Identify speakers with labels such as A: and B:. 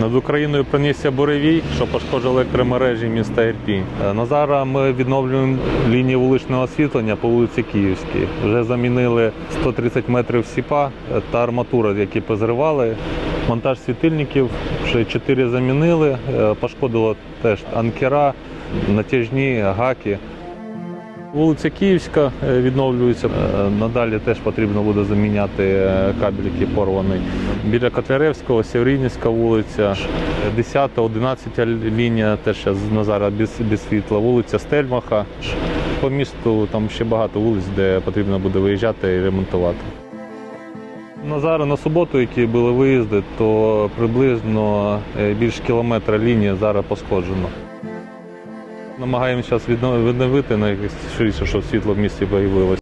A: Над Україною пронісся буревій, що пошкоджив електромережі міста Ірпінь. Е, На зараз ми відновлюємо лінії вуличного освітлення по вулиці Київській. Вже замінили 130 метрів сіпа е, та арматура, які позривали. Монтаж світильників вже 4 замінили. Е, Пошкодило теж анкера, натяжні, гаки. Вулиця Київська е, відновлюється. Е, Надалі теж потрібно буде заміняти е, кабель, який порваний. Біля Котляревського, Сєврінівська вулиця, 10, 11 лінія теж на зараз без, без світла. Вулиця Стельмаха. По місту там ще багато вулиць, де потрібно буде виїжджати і ремонтувати. На зараз на суботу, які були виїзди, то приблизно більш кілометра лінії зараз пошкоджено. Намагаємося відновити на якесь швидше, щоб світло в місті появилось.